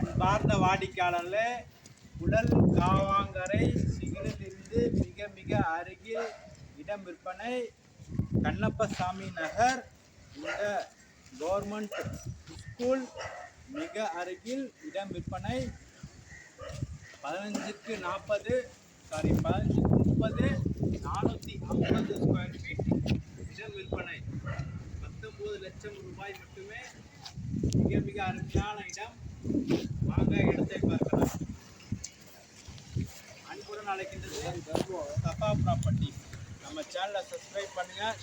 அன்பார்ந்த வாடிக்கையாளர்களே உடல் காவாங்கரை சிகிலிருந்து மிக மிக அருகில் இடம் விற்பனை கண்ணப்பசாமி நகர் இந்த கவர்மெண்ட் ஸ்கூல் மிக அருகில் இடம் விற்பனை பதினஞ்சுக்கு நாற்பது சாரி பதினஞ்சுக்கு முப்பது நானூற்றி ஐம்பது ஸ்கொயர் ஃபீட் இடம் விற்பனை. பத்தொம்போது லட்சம் ரூபாய் மட்டுமே மிக மிக அருமையான இடம். வாங்க இடத்தை பார்க்கலாம் அன்புடன் அழைக்கின்றது ப்ராப்பர்ட்டி நம்ம சேனலை சப்ஸ்கிரைப்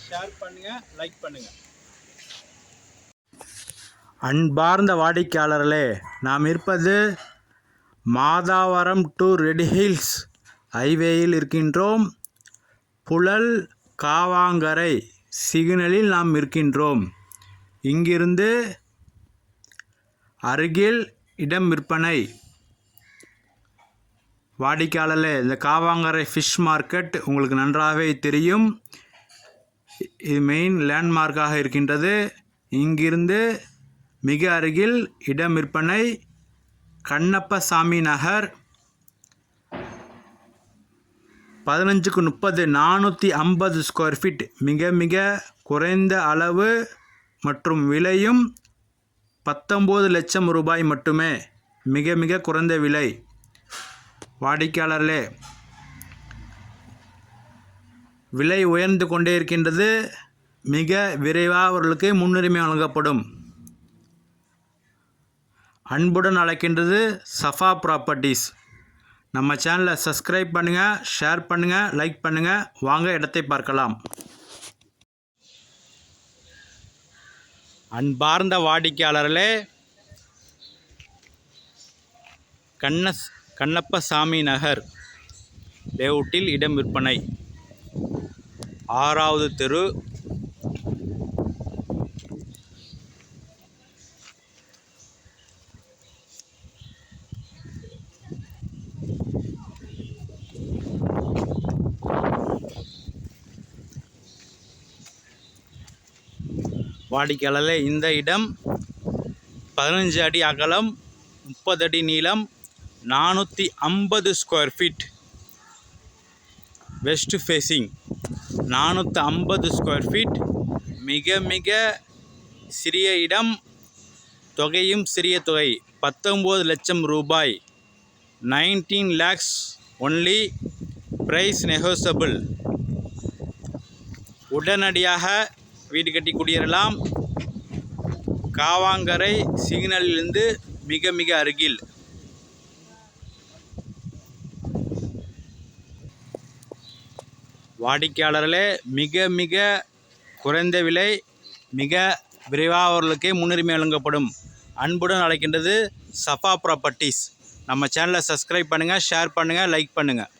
ஷேர் லைக் பண்ணுங்கள் அன்பார்ந்த வாடிக்கையாளர்களே நாம் இருப்பது மாதாவரம் டு ரெட் ஹில்ஸ் ஹைவேயில் இருக்கின்றோம். புழல் காவாங்கரை சிக்னலில் நாம் இருக்கின்றோம். இங்கிருந்து அருகில் இடம் விற்பனை. வாடிக்கையாளர்களே இந்த காவாங்கரை ஃபிஷ் மார்க்கெட் உங்களுக்கு நன்றாகவே தெரியும். இது மெயின் லேண்ட்மார்க்காக இருக்கின்றது. இங்கிருந்து மிக அருகில் இடம் விற்பனை. கண்ணப்பசாமி நகர். பதினஞ்சுக்கு முப்பது நானூற்றி ஐம்பது ஸ்கொயர் ஃபீட் மிக மிக குறைந்த அளவு மற்றும் விலையும் பத்தொம்போது லட்சம் ரூபாய் மட்டுமே. மிக மிக குறைந்த விலை. வாடிக்கையாளர்களே விலை உயர்ந்து கொண்டே இருக்கின்றது. மிக விரைவாக அவர்களுக்கு முன்னுரிமை வழங்கப்படும். அன்புடன் அழைக்கின்றது சஃபா ப்ராப்பர்ட்டிஸ். நம்ம சேனலை சப்ஸ்கிரைப் பண்ணுங்கள் ஷேர் பண்ணுங்கள் லைக் பண்ணுங்கள் வாங்க இடத்தை பார்க்கலாம். அன்பார்ந்த வாடிக்கையாளர்களே கண்ணஸ் கண்ணப்பசாமி நகர் லேவுட்டில் இடம் விற்பனை. ஆறாவது தெரு வாடிக்கையாளர்களே இந்த இடம் பதினஞ்சு அடி அகலம் முப்பது அடி நீளம் நானூற்றி ஐம்பது ஸ்கொயர் ஃபீட் வெஸ்ட் ஃபேஸிங் நானூற்றி ஐம்பது ஸ்கொயர் ஃபீட் மிக மிக சிறிய இடம். தொகையும் சிறிய தொகை. பத்தொம்போது லட்சம் ரூபாய். Nineteen lakhs only price negotiable உடனடியாக வீடு கட்டி குடியேறலாம். காவாங்கரை சிக்னலிலிருந்து மிக மிக அருகில். வாடிக்கையாளர்களே மிக மிக குறைந்த விலை மிக விரைவாக அவர்களுக்கு முன்னுரிமை வழங்கப்படும். அன்புடன் அழைக்கின்றது சஃபா ப்ராப்பர்ட்டிஸ். நம்ம சேனலை சப்ஸ்கிரைப் பண்ணுங்கள் ஷேர் பண்ணுங்கள் லைக் பண்ணுங்கள்